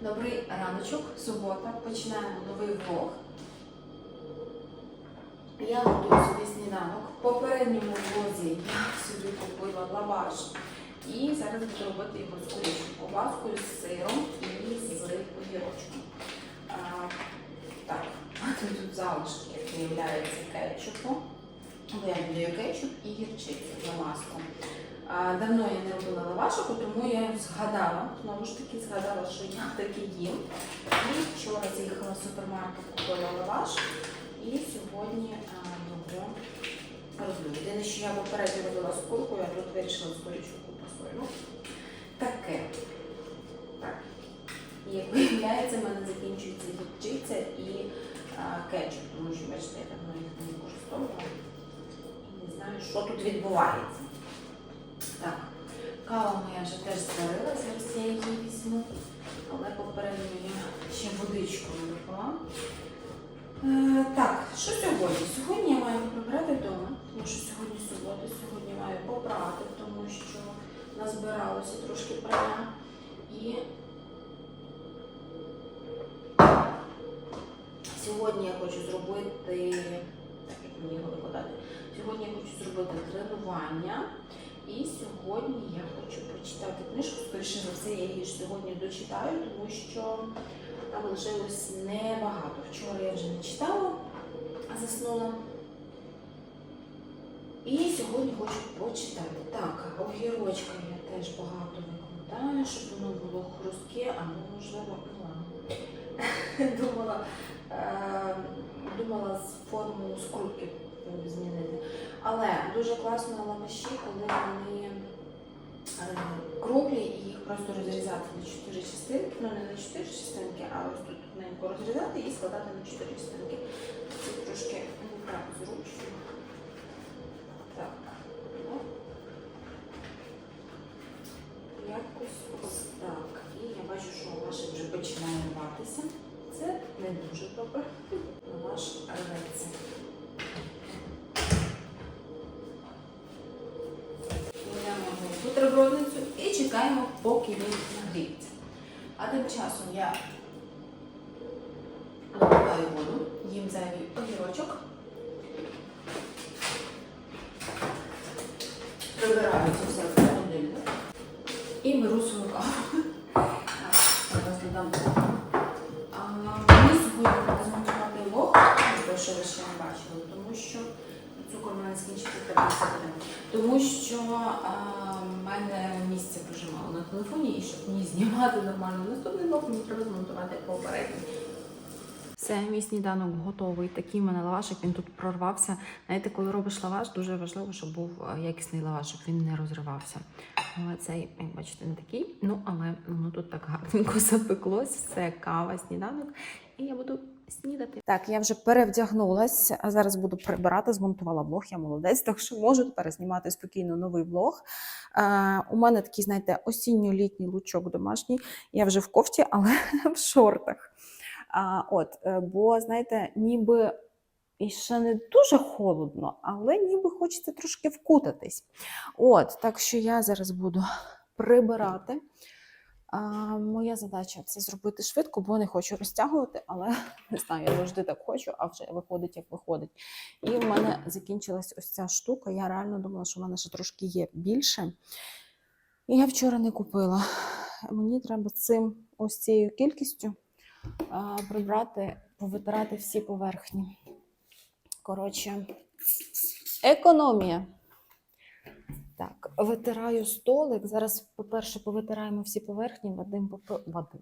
Добрий раночок, субота. Починаємо новий влог. Я готую собі сніданок. В попередньому влозі я собі купила лаваш. І зараз буду робити його з курячою з сиром і з огірочком. Так, тут, залишки, як виявляється, кетчупу. Я додаю кетчуп і гірчицю замазку. Давно я не робила лавашику, тому я згадала, знову ж таки згадала, що я таки їм. І вчора заїхала в супермаркет, купила лаваш. І сьогодні а, його роблю. Єдине, що я попередньо робила з куркою, а тут вирішила з ковбасою. Ну, таке. Так. І як виявляється, в мене закінчується гірчиця і а, кетчуп, тому що, бачите, я давно їх не використовувала. І не знаю, що тут відбувається. Так, кава моя вже теж зварила, зараз я її візьму, але попередньо я ще водичку випила. Е, так, що сьогодні? Сьогодні я маю прибрати вдома, тому що сьогодні субота, сьогодні маю попрати, тому що назбиралося трошки прання. І сьогодні я хочу зробити, так як мені його викладати, сьогодні я хочу зробити тренування. І сьогодні я хочу прочитати книжку. Скоріше за все, я її ж сьогодні дочитаю, тому що там лишилось небагато. Вчора я вже не читала, а заснула. І сьогодні хочу почитати. Так, огірочка я теж багато викладаю, щоб воно було хрустке, або можливо, ну думала, е, думала з форму скрутки змінити. Але дуже класно лаваші, коли вони е, круглі і їх просто розрізати на чотири частинки. Ну не на чотири частинки, а ось тут тоненько розрізати і складати на чотири частинки. Це трошки не так зручно. Беру свою каву. Зараз додам. Мені сьогодні треба змонтувати лох, що ви ще не бачили, тому що цукор мене скінчиться треба буде. Тому що в мене місця дуже мало на телефоні, і щоб мені знімати нормально наступний лох, мені треба змонтувати попередній. Все, мій сніданок готовий. Такий в мене лавашик, він тут прорвався. Знаєте, коли робиш лаваш, дуже важливо, щоб був е, якісний лаваш, щоб він не розривався. Але цей, як бачите, не такий. Ну, але воно тут так гарненько запеклось. Все, кава, сніданок. І я буду снідати. Так, я вже перевдягнулась, а зараз буду прибирати, змонтувала влог, я молодець, так що можу тепер знімати спокійно новий влог. Е, у мене такий, знаєте, осінньо-літній лучок домашній. Я вже в кофті, але в шортах. А, от, е, бо, знаєте, ніби і ще не дуже холодно, але ніби хочеться трошки вкутатись. От, так що я зараз буду прибирати. А, моя задача це зробити швидко, бо не хочу розтягувати, але не знаю, я завжди так хочу, а вже виходить, як виходить. І в мене закінчилась ось ця штука. Я реально думала, що в мене ще трошки є більше. І я вчора не купила. Мені треба цим ось цією кількістю прибрати, повитирати всі поверхні. Коротше, економія. Так, витираю столик. Зараз, по-перше, повитираємо всі поверхні. Вадим попи... Вадим.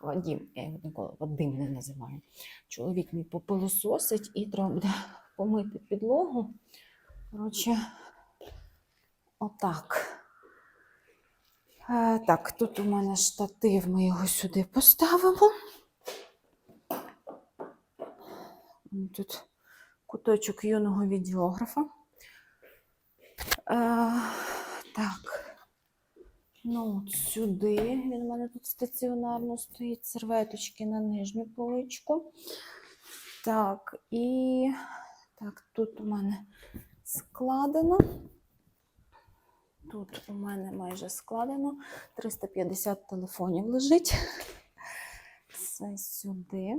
Вадим, я його ніколи Вадим не називаю. Чоловік мій попилососить і треба буде помити підлогу. Коротше, отак. Е, так, тут у мене штатив, ми його сюди поставимо. Тут куточок юного відеографа. Е, так. Ну, от сюди. Він у мене тут стаціонарно стоїть серветочки на нижню поличку. Так, і так, тут у мене складено. Тут у мене майже складено. 350 телефонів лежить. Все сюди.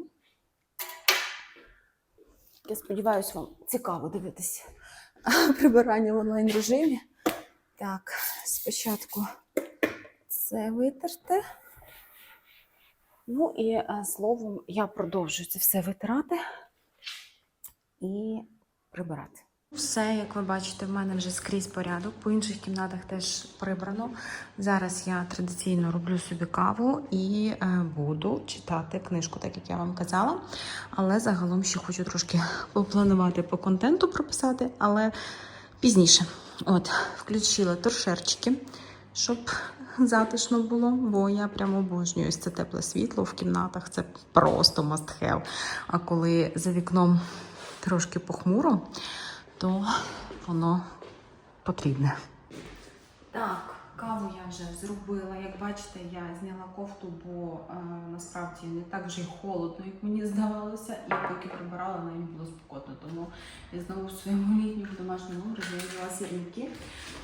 Я сподіваюся, вам цікаво дивитися прибирання в онлайн режимі. Так, спочатку це витерте. Ну і е, словом, я продовжую це все витирати і прибирати. Все, як ви бачите, в мене вже скрізь порядок. По інших кімнатах теж прибрано. Зараз я традиційно роблю собі каву і е, буду читати книжку, так як я вам казала. Але загалом ще хочу трошки попланувати по контенту прописати, але пізніше. От, включила торшерчики, щоб затишно було, бо я прямо обожнюю це тепле світло в кімнатах. Це просто must have. А коли за вікном трошки похмуро, то воно потрібне. Так, каву я вже зробила. Як бачите, я зняла кофту, бо е, насправді не так вже й холодно, як мені здавалося. І поки прибирала, навіть було спокійно. Тому я знову в своєму літньому домашньому номері взяла сірники.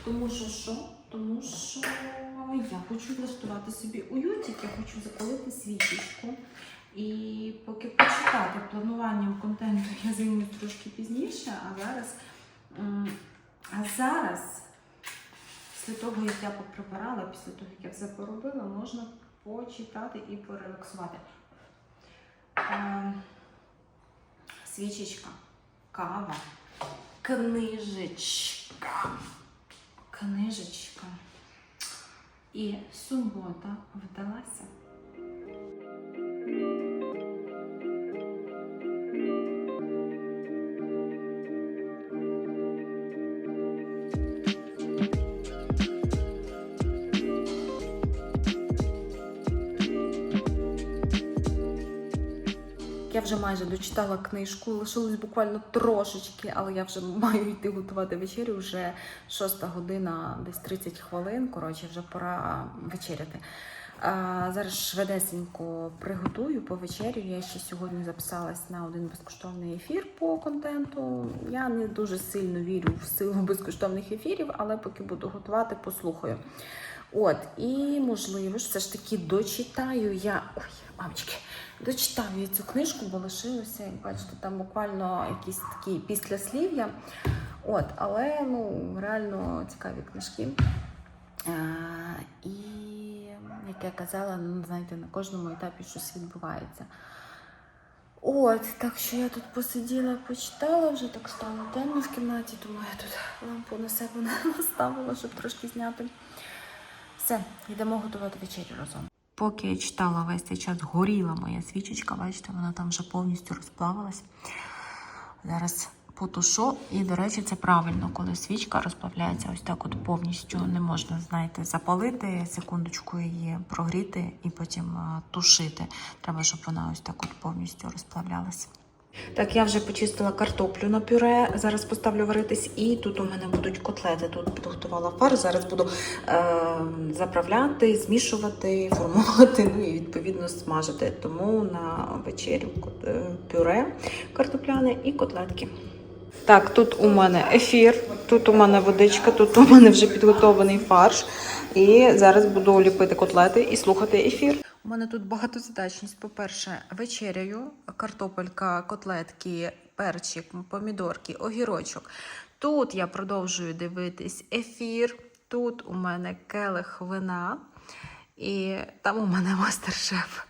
Тому що що? Тому що я хочу влаштувати собі уютик, я хочу запалити свічечку. І поки почитати плануванням контенту я займусь трошки пізніше, а зараз, а зараз, після того, як я поприбирала, після того, як я все поробила, можна почитати і порелаксувати. Е, Свічечка, кава, книжечка, книжечка. І субота вдалася. Вже майже дочитала книжку, лишилось буквально трошечки, але я вже маю йти готувати вечерю. Вже шоста година, десь 30 хвилин. Коротше, вже пора вечеряти. А, зараз швидесенько приготую по вечерю. Я ще сьогодні записалась на один безкоштовний ефір по контенту. Я не дуже сильно вірю в силу безкоштовних ефірів, але поки буду готувати, послухаю. От, і можливо, ж все ж таки дочитаю я. Ой, мамочки, дочитаю я цю книжку, бо лишилося, як бачите, там буквально якісь такі післяслів'я. От, але ну, реально цікаві книжки. А, і, як я казала, ну, знаєте, на кожному етапі щось відбувається. От, так що я тут посиділа, почитала, вже так стало темно в кімнаті, тому я тут лампу на себе наставила, щоб трошки зняти. Все, йдемо готувати вечерю разом. Поки я читала весь цей час, горіла моя свічечка, бачите, вона там вже повністю розплавилась. Зараз потушу. І, до речі, це правильно, коли свічка розплавляється ось так от повністю. Не можна, знаєте, запалити, секундочку її прогріти і потім тушити. Треба, щоб вона ось так от повністю розплавлялася. Так, я вже почистила картоплю на пюре. Зараз поставлю варитись, і тут у мене будуть котлети. Тут підготувала фарш. Зараз буду е, заправляти, змішувати, формувати, ну і відповідно смажити. Тому на вечерю е, пюре картопляне і котлетки. Так, тут у мене ефір, тут у мене водичка, тут у мене вже підготований фарш. І зараз буду ліпити котлети і слухати ефір. У мене тут багатозадачність. По-перше, вечеряю, картопелька, котлетки, перчик, помідорки, огірочок. Тут я продовжую дивитись ефір. Тут у мене келих вина, і там у мене мастер-шеф.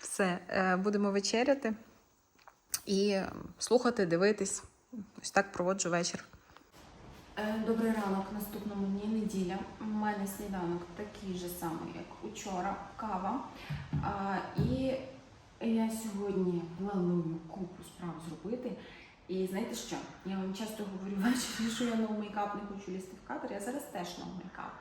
Все, е, будемо вечеряти і слухати, дивитись. Ось так проводжу вечір. Е, Добрий ранок наступному дні, неділя. У мене сніданок такий же самий, як учора, кава. А, і я сьогодні планую купу справ зробити. І знаєте що? Я вам часто говорю ввечері, що я ноу мейкап не хочу лізти в кадр. Я зараз теж ноу мейкап.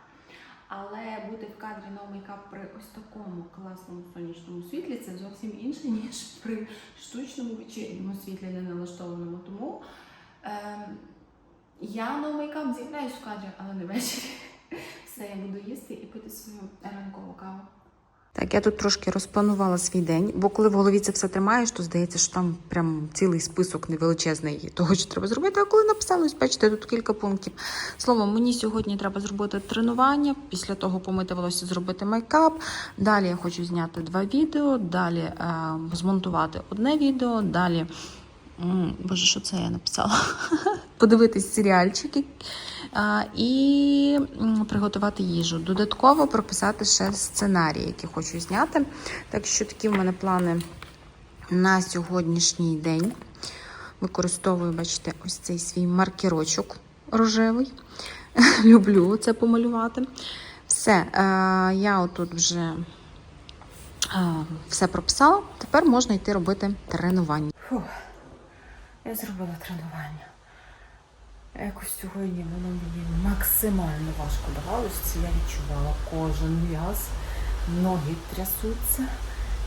Але бути в кадрі ноу мейкап при ось такому класному сонячному світлі це зовсім інше, ніж при штучному вечірньому світлі не налаштованому. Тому е я на мейкап з'являюсь в кадрі, але не ввечері. Все, я буду їсти і пити свою ранкову каву. Так, я тут трошки розпланувала свій день, бо коли в голові це все тримаєш, то здається, що там прям цілий список невеличезний того, що треба зробити. А коли написала, ось бачите, тут кілька пунктів. Словом, мені сьогодні треба зробити тренування, після того помити волосся, зробити мейкап. Далі я хочу зняти два відео, далі е, змонтувати одне відео, далі. Боже, що це я написала? Подивитись серіальчики і приготувати їжу. Додатково прописати ще сценарії, які хочу зняти. Так що такі в мене плани на сьогоднішній день. Використовую, бачите, ось цей свій маркерочок рожевий. Люблю це помалювати. Все, е, я отут вже е, все прописала. Тепер можна йти робити тренування. Фух, я зробила тренування. Якось сьогодні воно мені максимально важко давалося. Це Я відчувала кожен м'яз, ноги трясуться.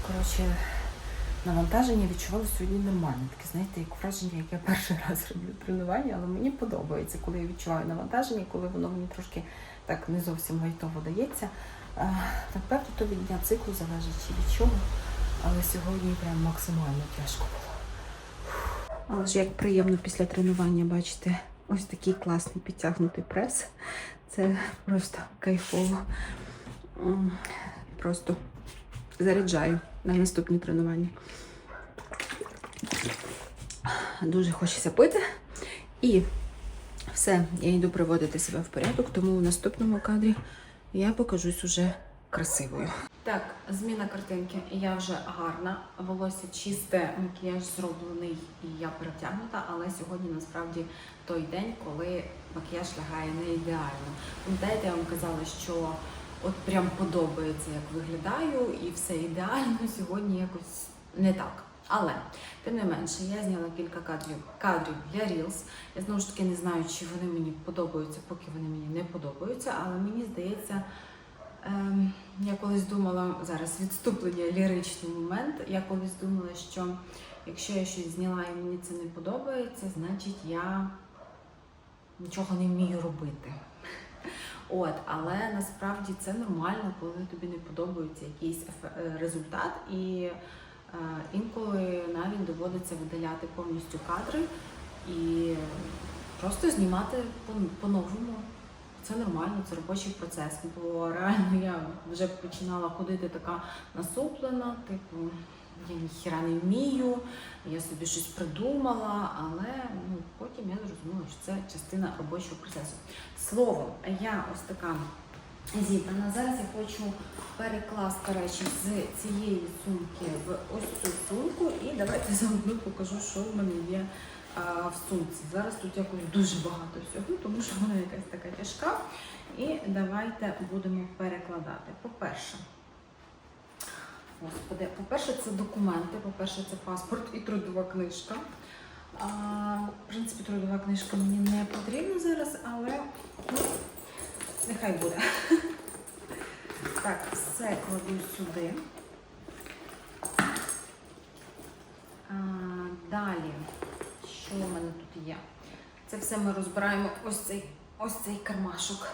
Коротше, навантаження відчувала сьогодні нормально. Таке, знаєте, як враження, як я перший раз роблю тренування, але мені подобається, коли я відчуваю навантаження, коли воно мені трошки так не зовсім лайтово дається. Напевно, то від дня циклу залежить від чого. Але сьогодні прям максимально тяжко було. Але ж як приємно після тренування бачите, ось такий класний підтягнутий прес. Це просто кайфово. Просто заряджаю на наступні тренування. Дуже хочеться пити. І все, я йду приводити себе в порядок, тому в наступному кадрі я покажусь уже красивою. Так, зміна картинки. Я вже гарна, волосся чисте, макіяж зроблений і я перевтягнута, але сьогодні насправді той день, коли макіяж лягає не ідеально. Пам'ятаєте, я вам казала, що от прям подобається, як виглядаю, і все ідеально. Сьогодні якось не так. Але тим не менше, я зняла кілька кадрів кадрів для Reels. Я знову ж таки не знаю, чи вони мені подобаються, поки вони мені не подобаються, але мені здається. Ем, я колись думала зараз відступлення ліричний момент. Я колись думала, що якщо я щось зняла і мені це не подобається, значить я нічого не вмію робити. От, але насправді це нормально, коли тобі не подобається якийсь е, результат, і е, інколи навіть доводиться видаляти повністю кадри і просто знімати по- по-новому. Це нормально, це робочий процес. Бо реально я вже починала ходити така насуплена, типу, я ніхіра не вмію, я собі щось придумала, але ну, потім я зрозуміла, що це частина робочого процесу. Словом, я ось така зібрана. Зараз я хочу перекласти речі з цієї сумки в ось цю сумку, і давайте заодно покажу, що в мене є в сумці. Зараз тут якось дуже багато всього, тому що вона якась така тяжка. І давайте будемо перекладати. По-перше, Господи, по-перше, це документи, по-перше, це паспорт і трудова книжка. А, в принципі, трудова книжка мені не потрібна зараз, але ну, нехай буде. Так, все кладу сюди. А, далі, що у мене тут є? Це все ми розбираємо ось цей, ось цей кармашок.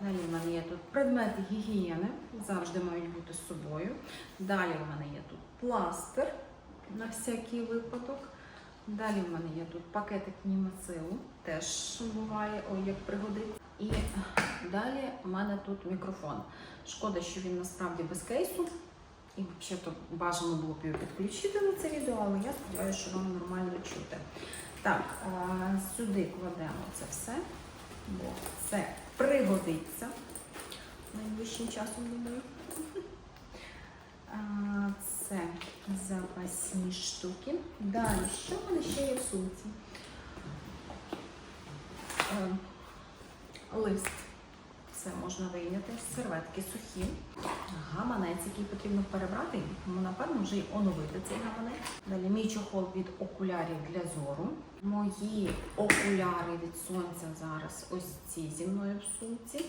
Далі в мене є тут предмети гігієни, завжди мають бути з собою. Далі в мене є тут пластир на всякий випадок. Далі в мене є тут пакетик німацилу, теж буває, ой, як пригодиться. І далі в мене тут мікрофон. Шкода, що він насправді без кейсу. І взагалі-то бажано було б його підключити на це відео, але я сподіваюся, що вам нормально чути. Так, сюди кладемо це все, бо це пригодиться найближчим часом, думаю. Це запасні штуки. Далі, що в мене ще є в сумці? Е, Лист. Все можна вийняти. Серветки сухі. Гаманець, який потрібно перебрати, тому напевно вже й оновити цей гаманець. Далі мій чохол від окулярів для зору. Мої окуляри від сонця зараз ось ці зі мною в сумці.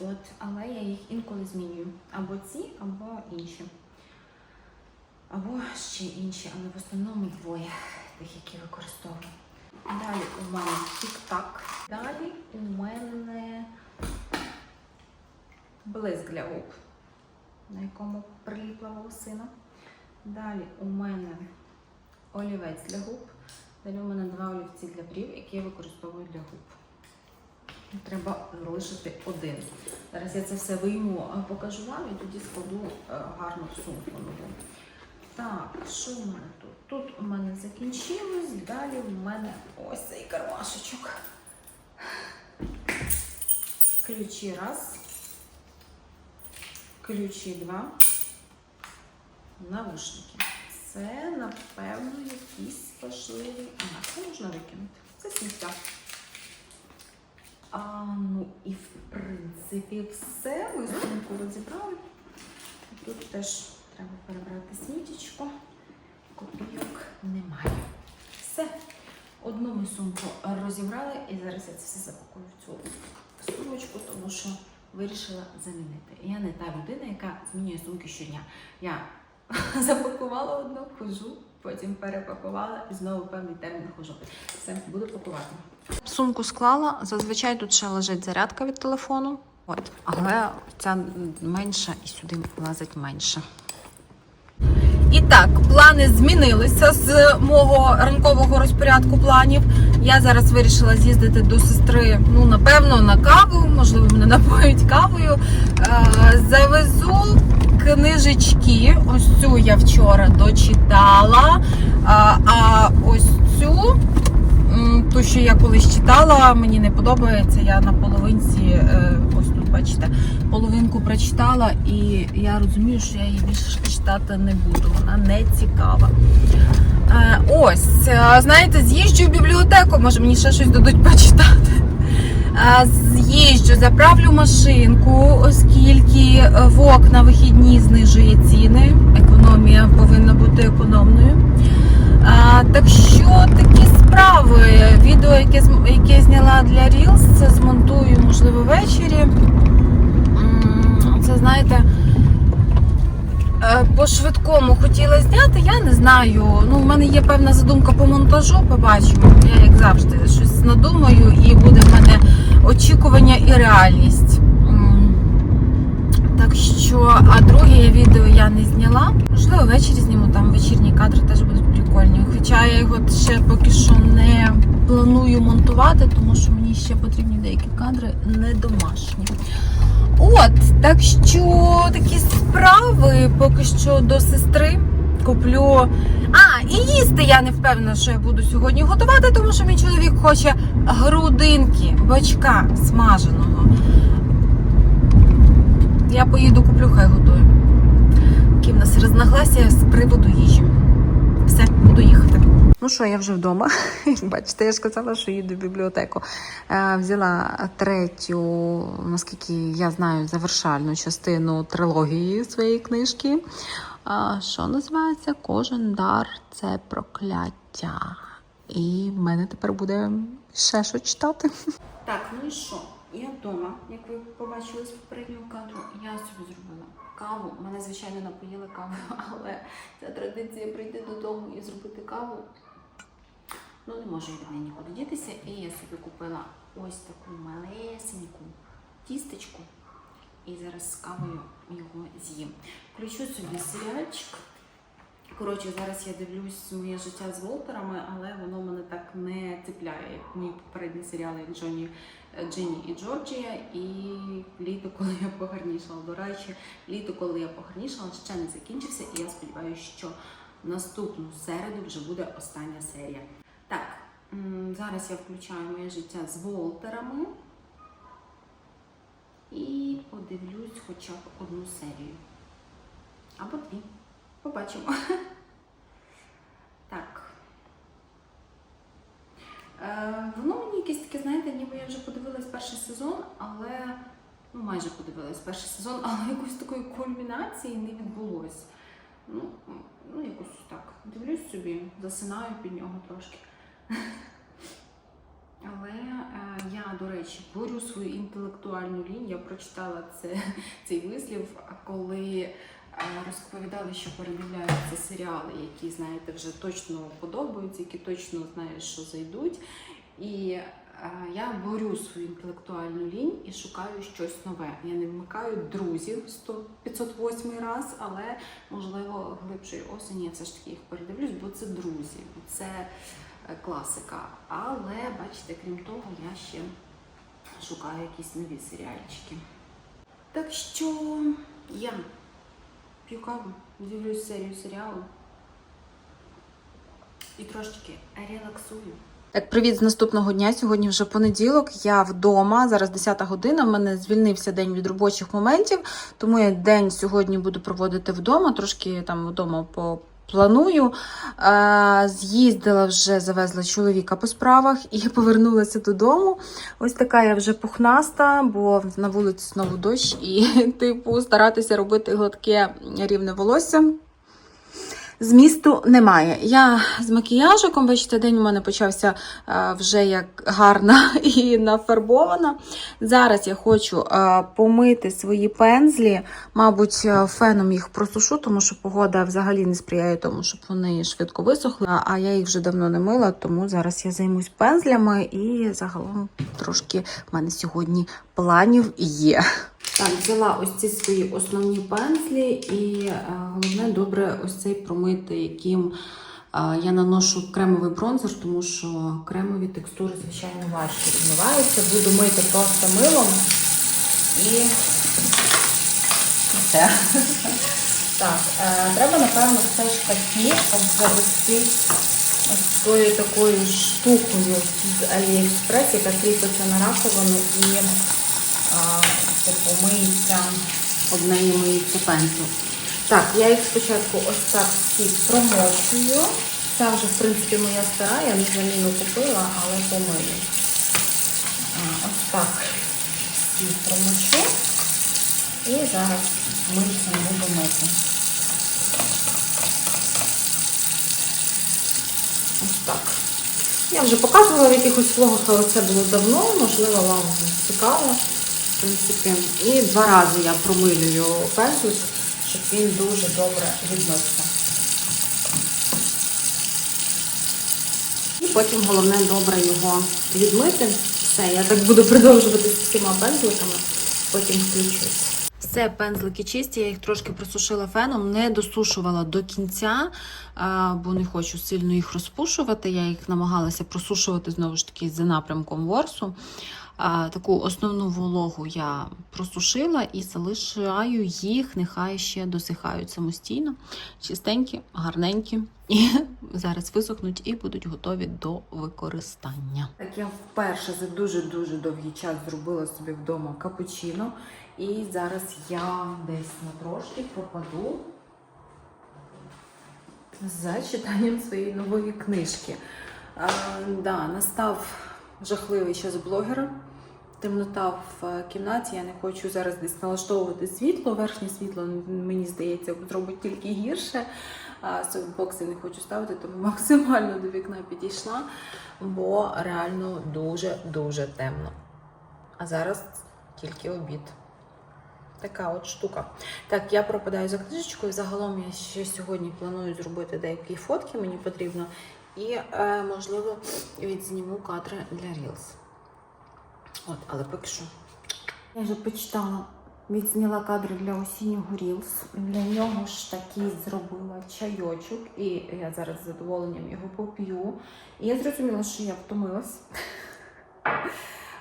От, але я їх інколи змінюю. Або ці, або інші. Або ще інші, але в основному двоє тих, які використовую. Далі у мене тік-так. Далі у мене блиск для губ, на якому приліпла волосина. Далі у мене олівець для губ. Далі у мене два олівці для брів, які я використовую для губ. Треба залишити один. Зараз я це все вийму, покажу вам і тоді складу е, гарну сумку нову. Так, що в мене тут? Тут у мене закінчилось, далі у мене ось цей кармашечок. Ключі раз. Ключі два. Навушники. Це, напевно, якісь важливі. Ага, це можна викинути. Це сміття. А, ну і в принципі все. Ми сумку розібрали. Тут теж треба перебрати смітічко. Копійок немає. Все. Одну ми сумку розібрали і зараз я це все запакую в цю сумочку, тому що вирішила замінити. Я не та людина, яка змінює сумки щодня. Я запакувала одну, хожу, потім перепакувала і знову певний термін хожу. Все, буду пакувати. Сумку склала. Зазвичай тут ще лежить зарядка від телефону. От, але ця менша і сюди влазить менше. І так, плани змінилися з мого ранкового розпорядку планів. Я зараз вирішила з'їздити до сестри, ну, напевно, на каву, можливо, мене напоють кавою. Е, завезу книжечки. Ось цю я вчора дочитала. А, а ось цю, ту, що я колись читала, мені не подобається. Я на половинці, е, бачите, половинку прочитала, і я розумію, що я її більше читати не буду. Вона не цікава. Е, ось, е, знаєте, з'їжджу в бібліотеку, може мені ще щось дадуть почитати. Е, З'їжджу, заправлю машинку, оскільки ВОК на вихідні знижує ціни. Економія повинна бути економною. Так що такі справи. Відео, яке, яке я зняла для Reels, це змонтую, можливо, ввечері. Це знаєте. е, По швидкому хотіла зняти, я не знаю. Ну, в мене є певна задумка по монтажу, побачимо. Я, як завжди, щось надумаю, і буде в мене очікування і реальність. Так що, а друге відео я не зняла. Можливо, ввечері зніму там вечірні кадри теж будуть прикольні. Хоча я його ще поки що не планую монтувати, тому що мені ще потрібні деякі кадри не домашні. От, так що такі справи поки що до сестри. Куплю. А, і їсти я не впевнена, що я буду сьогодні готувати, тому що мій чоловік хоче грудинки, бачка смаженого. Я поїду куплю, хай готую. Які в нас рознагласія з приводу їжі. Все, буду їхати. Ну що, я вже вдома. Бачите, я ж казала, що їду в бібліотеку. Е, взяла третю, наскільки я знаю, завершальну частину трилогії своєї книжки. Що називається Кожен дар це прокляття. І в мене тепер буде ще що читати. Так, ну і що? Я вдома, як ви побачили з попереднього кадру, я собі зробила каву. Мене, звичайно, напоїли каву, але ця традиція прийти додому і зробити каву. Ну, не можу від неї нікуди. І я собі купила ось таку малесеньку тістечку. І зараз з кавою його з'їм. Включу собі серіальчик. Коротше, зараз я дивлюсь моє життя з Волтерами, але воно мене так не цепляє, як мої попередні серіали Джоні, Джинні і Джорджія. І літо, коли я погарнішала. До речі, літо, коли я погарнішала, ще не закінчився, і я сподіваюся, що наступну середу вже буде остання серія. Так, зараз я включаю моє життя з Волтерами і подивлюсь хоча б одну серію. Або дві. Побачимо. Так. Е, воно мені якесь таке, знаєте, ніби я вже подивилась перший сезон, але ну майже подивилась перший сезон, але якоїсь такої кульмінації не відбулось. Ну, ну якось так. Дивлюсь собі, засинаю під нього трошки. Але е, я, до речі, борю свою інтелектуальну лінію. Я прочитала це, цей вислів, коли розповідали, що передивляються серіали, які, знаєте, вже точно подобаються, які точно знаєш, що зайдуть. І я борю свою інтелектуальну лінь і шукаю щось нове. Я не вмикаю друзів 100 508 раз, але можливо глибшої осені я все ж таки їх передивлюсь, бо це друзі, це е, класика. Але бачите, крім того, я ще шукаю якісь нові серіальчики. Так що я п'ю каву, дивлюсь серію серіалу і трошечки релаксую. Так, привіт з наступного дня. Сьогодні вже понеділок. Я вдома. Зараз 10 година. в мене звільнився день від робочих моментів, тому я день сьогодні буду проводити вдома. Трошки там вдома по. Планую. Е, З'їздила вже, завезла чоловіка по справах і повернулася додому. Ось така я вже пухнаста, бо на вулиці знову дощ, і, типу, старатися робити гладке рівне волосся. Змісту немає. Я з макіяжиком, бачите, день у мене почався е, вже як гарна і нафарбована. Зараз я хочу е, помити свої пензлі, мабуть, е, феном їх просушу, тому що погода взагалі не сприяє тому, щоб вони швидко висохли. А- я їх вже давно не мила, тому зараз я займусь пензлями і загалом трошки в мене сьогодні планів є. Так, взяла ось ці свої основні пензлі, і е, головне добре ось цей промити, яким е, я наношу кремовий бронзер, тому що кремові текстури, звичайно, важче відмиваються. Буду мити просто милом і все. Так, е, треба, напевно, все ж таки обзавести ось тою такою штукою з AliExpress, яка кріпиться на раковину і типу миється, об неї миється пензлик. Так, я їх спочатку ось так всі промочую. Це вже, в принципі, моя стара, я не заміну купила, але помию. Ось так всі промочу. І зараз мильцем буду мити. Ось так. Я вже показувала в якихось влогах, але це було давно, можливо, вам цікаво. Принципі, і два рази я промилюю пензлик, щоб він дуже добре відмився. І потім головне добре його відмити. Все, я так буду продовжувати з всіма пензликами, потім включусь. Все, пензлики чисті, я їх трошки просушила феном, не досушувала до кінця, бо не хочу сильно їх розпушувати. Я їх намагалася просушувати знову ж таки за напрямком ворсу. Таку основну вологу я просушила і залишаю їх, нехай ще досихають самостійно. Чистенькі, гарненькі. І зараз висохнуть і будуть готові до використання. Так я вперше за дуже-дуже довгий час зробила собі вдома капучино. І зараз я десь на трошки пропаду за читанням своєї нової книжки. А, да, настав жахливий час блогера. Темнота в е, кімнаті. Я не хочу зараз десь налаштовувати світло. Верхнє світло, мені здається, зробить тільки гірше. Софтбокси не хочу ставити, тому максимально до вікна підійшла, бо реально дуже-дуже темно. А зараз тільки обід. Така от штука. Так, я пропадаю за книжечкою. Загалом я ще сьогодні планую зробити деякі фотки, мені потрібно. І, е, можливо, відзніму кадри для Reels. От, але поки що. Я вже почитала, відзняла кадри для осіннього Reels. Для нього ж таки зробила чайочок, і я зараз з задоволенням його поп'ю. І я зрозуміла, що я втомилась.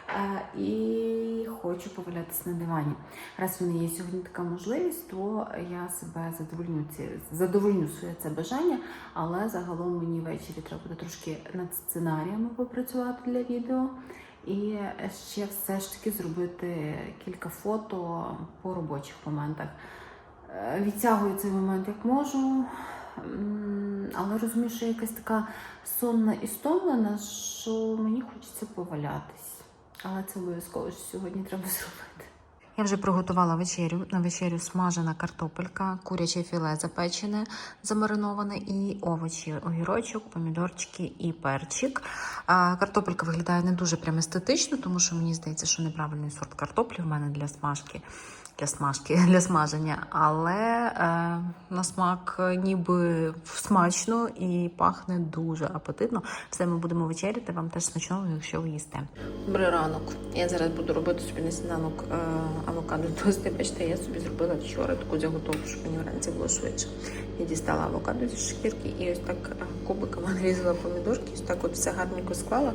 Е, І хочу повалятися на дивані. Раз в мене є сьогодні така можливість, то я себе задовольню задовольню своє це бажання, але загалом мені ввечері треба буде трошки над сценаріями попрацювати для відео. І ще все ж таки зробити кілька фото по робочих моментах. Е, Відтягую цей момент як можу, але розумію, що я якась така сонна і стомлена, що мені хочеться повалятись. Але це обов'язково що сьогодні треба зробити. Я вже приготувала вечерю. На вечерю смажена картопелька, куряче філе запечене, замариноване і овочі, огірочок, помідорчики і перчик. Картопелька виглядає не дуже прям естетично, тому що мені здається, що неправильний сорт картоплі в мене для смажки. Для смажки, для смаження, але е, на смак е, ніби смачно і пахне дуже апетитно. Все ми будемо вечеряти, вам теж смачного, якщо ви їсте. Добрий ранок. Я зараз буду робити собі на сніданок е, авокадо тости. Бачите, я собі зробила вчора таку заготовку, щоб мені вранці було швидше. Я дістала авокадо зі шкірки і ось так е, кубиками нарізала помідорки, ось так от все гарненько склала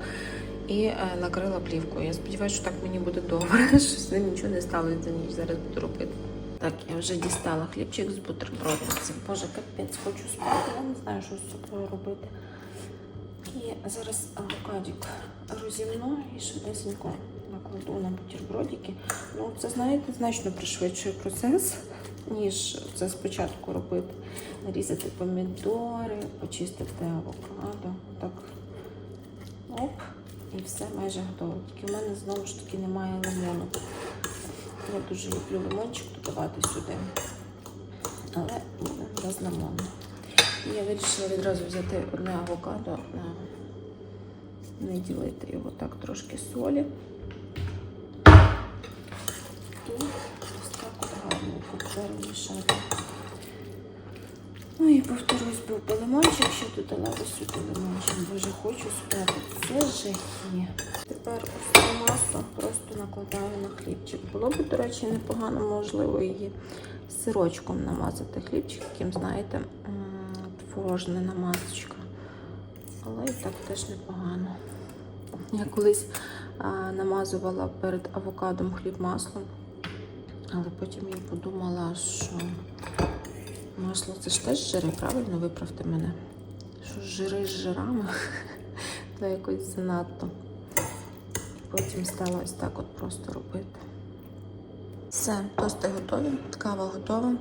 і е, накрила плівкою. Я сподіваюся, що так мені буде добре, що з ним нічого не сталося ніч. Зараз буду робити. Так, я вже дістала хлібчик з бутербродом. Боже, капець, хочу спати. Я не знаю, що з собою робити. І зараз авокадик розімну і швидесенько накладу на бутербродики. Ну, це, знаєте, значно пришвидшує процес, ніж це спочатку робити. Нарізати помідори, почистити авокадо. Так, оп, і все майже готово. Тільки в мене знову ж таки немає лимону. Я дуже люблю лимончик додавати сюди, але без лимону. Я вирішила відразу взяти одне авокадо, е, не ділити його так трошки солі. І ось так от гарно перемішати. Ну і повторюсь, був би лимончик, ще додала сюди лимончик. Боже, хочу спати. Це жахі. Тепер ось цю масу просто накладаю на хлібчик. Було б, до речі, непогано, можливо, її сирочком намазати хлібчик, яким, знаєте, творожна намазочка. Але і так теж непогано. Я колись а, намазувала перед авокадом хліб маслом, але потім я подумала, що масло це ж теж жири, правильно виправте мене. Що жири з жирами, то якось занадто. Потім стала ось так от просто робити. Все, тости готові, кава готова.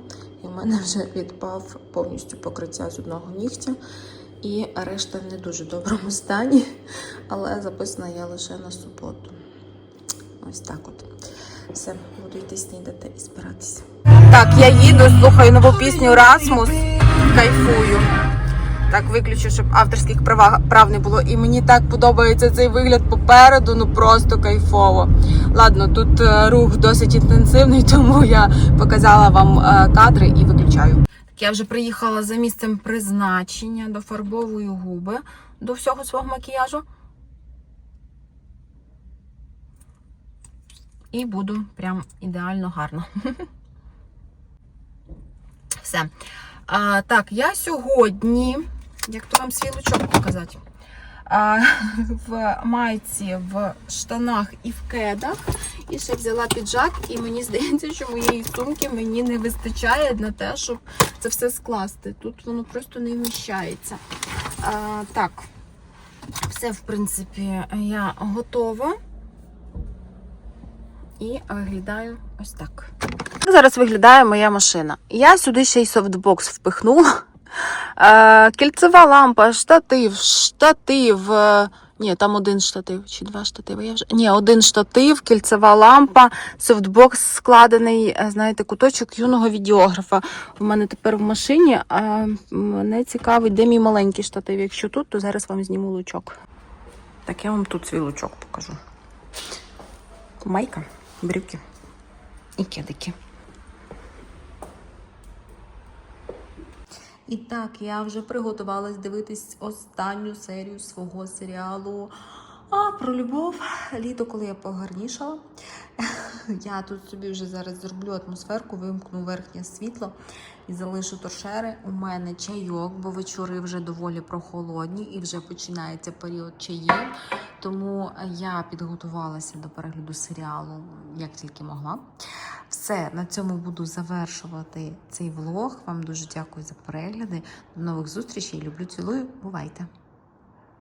І в мене вже відпав повністю покриття з одного нігтя. І решта в не дуже доброму стані, але записана я лише на суботу. Ось так от. Все, буду йти снідати і збиратися. Так, я їду, слухаю нову пісню Расмус, кайфую. Так, виключу, щоб авторських права, прав не було. І мені так подобається цей вигляд попереду, ну просто кайфово. Ладно, тут е, рух досить інтенсивний, тому я показала вам е, кадри і виключаю. Так, я вже приїхала за місцем призначення, дофарбовую губи до всього свого макіяжу. І буду прям ідеально гарно. Все. А, так, я сьогодні, як то вам свій лучок показати, а, в майці, в штанах і в кедах. І ще взяла піджак, і мені здається, що моєї сумки мені не вистачає на те, щоб це все скласти. Тут воно просто не вміщається. А, так, все, в принципі, я готова. І виглядаю ось так. Зараз виглядає моя машина. Я сюди ще й софтбокс впихнула. Е, кільцева лампа, штатив, штатив. е, Ні, там один штатив чи два штативи. Я вже... Ні, один штатив, кільцева лампа, софтбокс складений, е, знаєте, куточок юного відеографа. У мене тепер в машині. А мене цікавить, де мій маленький штатив. Якщо тут, то зараз вам зніму лучок. Так, я вам тут свій лучок покажу. Майка, брюки і кедики. І так, я вже приготувалась дивитись останню серію свого серіалу. А про любов. Літо, коли я погарнішала. Я тут собі вже зараз зроблю атмосферку, вимкну верхнє світло і залишу торшери. У мене чайок, бо вечори вже доволі прохолодні і вже починається період чаїв. Тому я підготувалася до перегляду серіалу як тільки могла. Все, на цьому буду завершувати цей влог. Вам дуже дякую за перегляди. До нових зустрічей. Люблю, цілую. Бувайте!